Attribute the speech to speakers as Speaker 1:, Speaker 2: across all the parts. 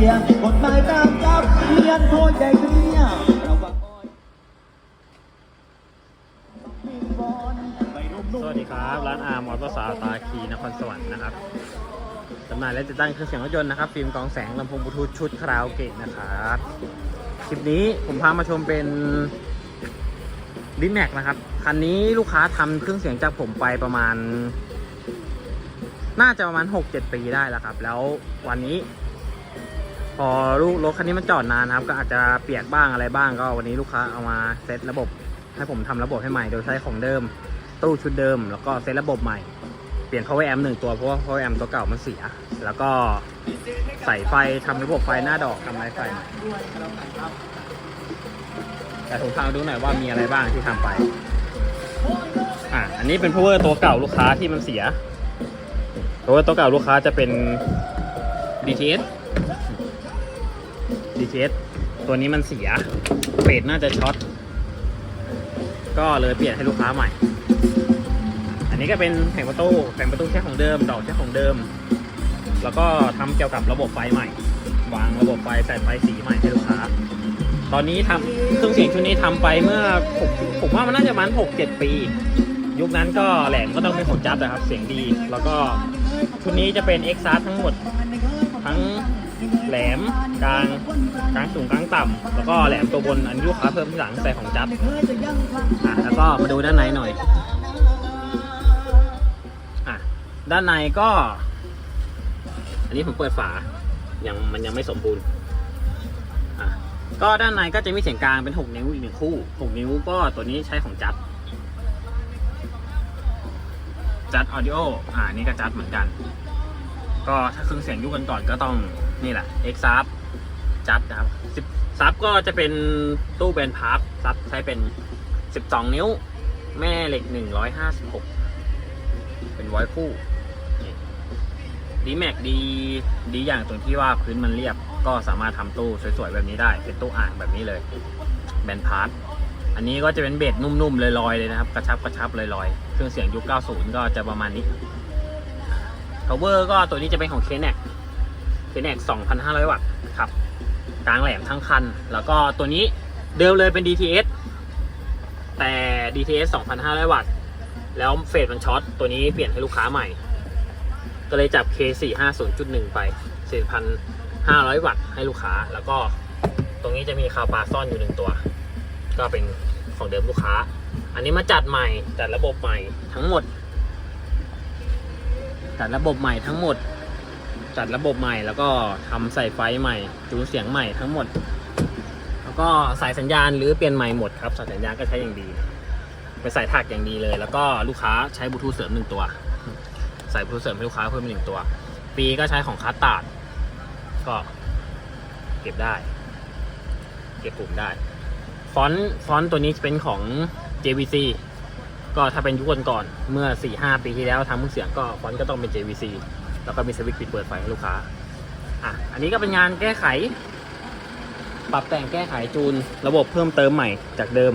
Speaker 1: ียกฎหมายตามจับเมียนโทษใหญ่เรียระวังอ้อยมีบอลไปรุม
Speaker 2: สวัสดีครับ ร้านอาร์มออโตสาตาคีนครสวรรค์นะครับจำหน่ายและติดตั้งเครื่องเสียงรถยนต์นะครับ ฟิล์มกองแสงลำโพงบลูทูธชุดคาราโอเกะนะครับ คลิปนี้ผมพามาชมเป็นดิแม็กนะครับ คันนี้ลูกค้าทำเครื่องเสียงจากผมไปประมาณ น่าจะประมาณ 6-7 ปีได้แล้วครับ แล้ววันนี้ พอลูกรถคันนี้มันจอดนานครับ ก็อาจจะเปียกบ้างอะไรบ้างก็วันนี้ลูกค้าเอามาเซตระบบให้ผมทำระบบให้ใหม่โดยใช้ของเดิม ตู้ชุดเดิม แล้วก็เซตระบบใหม่ เปลี่ยน power amp หนึ่งตัวเพราะว่า power amp ตัวเก่ามันเสีย แล้วก็ใส่ไฟทำระบบไฟหน้าดอกทำไม้ไฟใหม่แต่ผมพามาดูหน่อยว่ามีอะไรบ้างที่ทำไปอะอันนี้เป็น power ตัวเก่าลูกค้าที่มันเสีย power ตัวเก่าลูกค้าจะเป็น DTS DTS ตัวนี้มันเสียเฟดน่าจะช็อตก็เลยเปลี่ยนให้ลูกค้าใหม่ อันนี้ก็เป็นแผงประตูแผงประตูใช้ของเดิมดอกใช้ของเดิม แล้วก็ทำเกี่ยวกับระบบไฟใหม่ วางระบบไฟใส่ไฟสีใหม่ให้ลูกค้า ตอนนี้ทำเครื่องเสียงชุดนี้ทำไปเมื่อผมผมว่ามันน่าจะมันหกเจ็ดปี ยุคนั้นก็แหลมก็ต้องเป็นของจัดนะครับ เสียงดี แล้วก็ชุดนี้จะเป็นเอ็กซ์ซทั้งหมด แหลมกลางกลางสูงกลางต่ำแล้วก็แหลมตัวบนอันนี้ลูกค้าเพิ่มที่หลังใส่ของจัดอะแล้วก็มาดูด้านในหน่อยอะด้านในก็ อันนี้ผมเปิดฝายังมันยังไม่สมบูรณ์อะก็ด้านในก็จะมีเสียงกลางเป็น 6 นิ้วอีกหนึ่งคู่ 6 นิ้วก็ตัวนี้ใช้ของจัดจัดออดิโออ่านี่ก็จัดเหมือนกัน ก็ถ้าเครื่องเสียงยุกันก่อนก็ต้อง นี่แหละ X ซับจัดนะครับ10ซับก็จะเป็นตู้แบนพาร์ทซับใช้เป็น 12 นิ้ว แม่เหล็ก 156 เป็นไวอยคู่ดีแม็กดีดีอย่างตรงที่ว่าพื้นมันเรียบ ก็สามารถทำตู้สวยๆแบบนี้ได้ เป็นตู้อ่างแบบนี้เลย แบนพาร์ทอันนี้ก็จะเป็นเบสนุ่มๆลอยๆเลยนะครับ กระชับกระชับลอยๆ เครื่องเสียงยุค 90 ก็จะประมาณนี้ power ก็ตัวนี้จะเป็นของ k n e c k n e c 2,500 วัตต์ครับกลางแหลมทั้งคัน แล้วก็ตัวนี้เดิมเลยเป็น DTS แต่ DTS 2,500 วัตต์ แล้วเฟสมันช็อต ตัวนี้เปลี่ยนให้ลูกค้าใหม่ ก็เลยจับ K450.1 ไป4,500 วัตต์ให้ลูกค้า แล้วก็ตรงนี้จะมีคาวปลาซ่อนอยู่หนึ่งตัว ก็เป็นของเดิมลูกค้า อันนี้มาจัดใหม่จัดระบบใหม่ทั้งหมด จัดระบบใหม่ทั้งหมด จัดระบบใหม่ แล้วก็ทำใส่ไฟใหม่จูนเสียงใหม่ทั้งหมด แล้วก็สายสัญญาณหรือเปลี่ยนใหม่หมดครับสายสัญญาณก็ใช้อย่างดีไปใส่ถักอย่างดีเลย แล้วก็ลูกค้าใช้บลูทูธเสริมหนึ่งตัว ใส่บลูทูธเสริมให้ลูกค้าเพิ่มอีกหนึ่งตัวปีก็ใช้ของคัสตาร์ดก็เก็บได้ เก็บปุ่มได้ฟอนต์ฟอนต์ตัวนี้เป็นของ JVC ก็ถ้าเป็นยุคก่อนๆเมื่อ 4-5 ปีที่แล้วทำเครื่องเสียงก็ฟอนต์ก็ต้องเป็น JVC แล้วก็มีสวิตช์ปิดเปิดไฟให้ลูกค้าอะอันนี้ก็เป็นงานแก้ไข ปรับแต่งแก้ไขจูนระบบเพิ่มเติมใหม่จากเดิม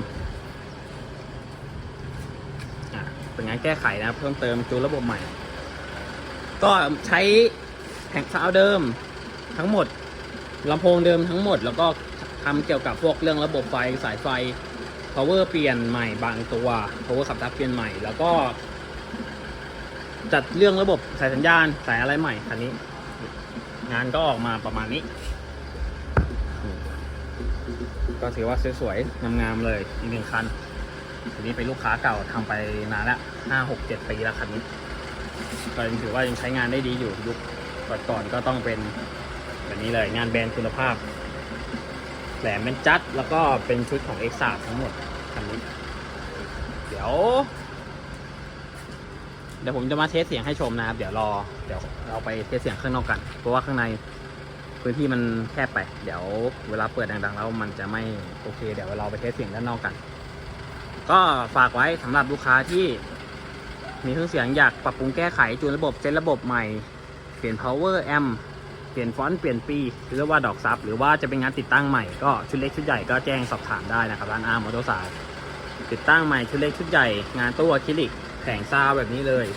Speaker 2: อะเป็นงานแก้ไขนะเพิ่มเติมจูนระบบใหม่ ก็ใช้แผงซาวเดิมทั้งหมดลำโพงเดิมทั้งหมด แล้วก็ทำเกี่ยวกับพวกเรื่องระบบไฟสายไฟ power เปลี่ยนใหม่บางตัว power ขับทับเปลี่ยนใหม่ แล้วก็ จัดเรื่องระบบสายสัญญาณสายอะไรใหม่คันนี้ งานก็ออกมาประมาณนี้ ก็ถือว่าสวยๆงามๆเลยอีกหนึ่งคันทีนี้เป็นลูกค้าเก่าทำไปนานแล้วห้าหกเจ็ดปีแล้วคันนี้ก็ยังถือว่ายังใช้งานได้ดีอยู่ยุคก่อนๆก็ต้องเป็นแบบนี้เลยงานแบรนด์คุณภาพแหลมเป็นจัด แล้วก็เป็นชุดของ X 3ทั้งหมดคันนี้ เดี๋ยว เดี๋ยวผมจะมาเทสเสียงให้ชมนะครับ เดี๋ยวรอ เดี๋ยวเราไปเทสเสียงข้างนอกกัน เพราะว่าข้างในพื้นที่มันแคบไป เดี๋ยวเวลาเปิดดังๆแล้วมันจะไม่โอเค เดี๋ยวเราไปเทสเสียงด้านนอกกัน ก็ฝากไว้สำหรับลูกค้าที่มีเครื่องเสียงอยากปรับปรุงแก้ไขจูนระบบเซตระบบใหม่ เปลี่ยน power amp เปลี่ยนฟอนต์เปลี่ยนปีหรือว่าดอกซับหรือว่าจะเป็นงานติดตั้งใหม่ก็ชุดเล็กชุดใหญ่ก็แจ้งสอบถามได้นะครับร้านอาร์มออโตสายติดตั้งใหม่ชุดเล็กชุดใหญ่งานตู้อะคริลิก แผงซาวแบบนี้เลย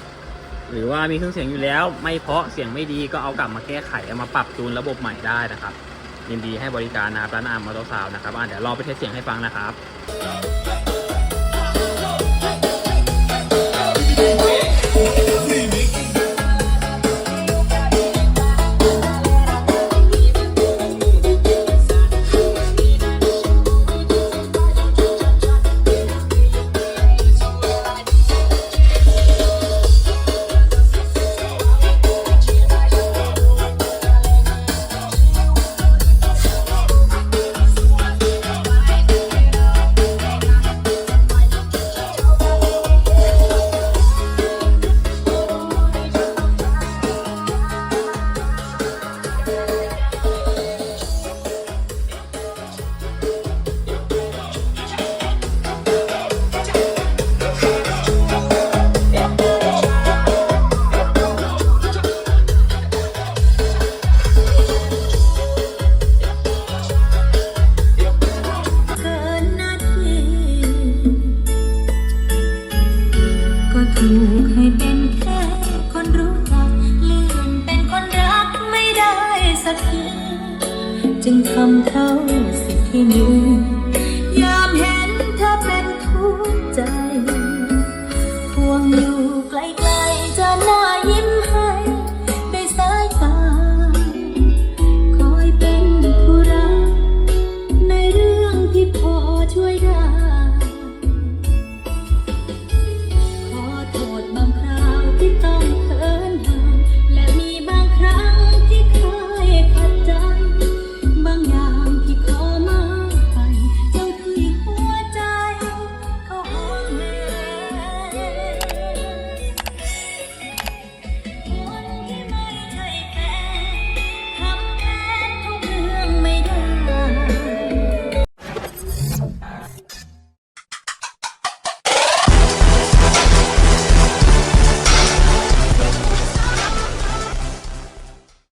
Speaker 2: หรือว่ามีเครื่องเสียงอยู่แล้ว ไม่เพาะเสียงไม่ดีก็เอากลับมาแก้ไขเอามาปรับจูนระบบใหม่ได้นะครับยินดีให้บริการนะครับร้านอามมอเตอร์ซาวนะครับอะเดี๋ยวรอไปเทสเสียงให้ฟังนะครับ
Speaker 3: จึงทำเท่าสิทธิ์ที่มี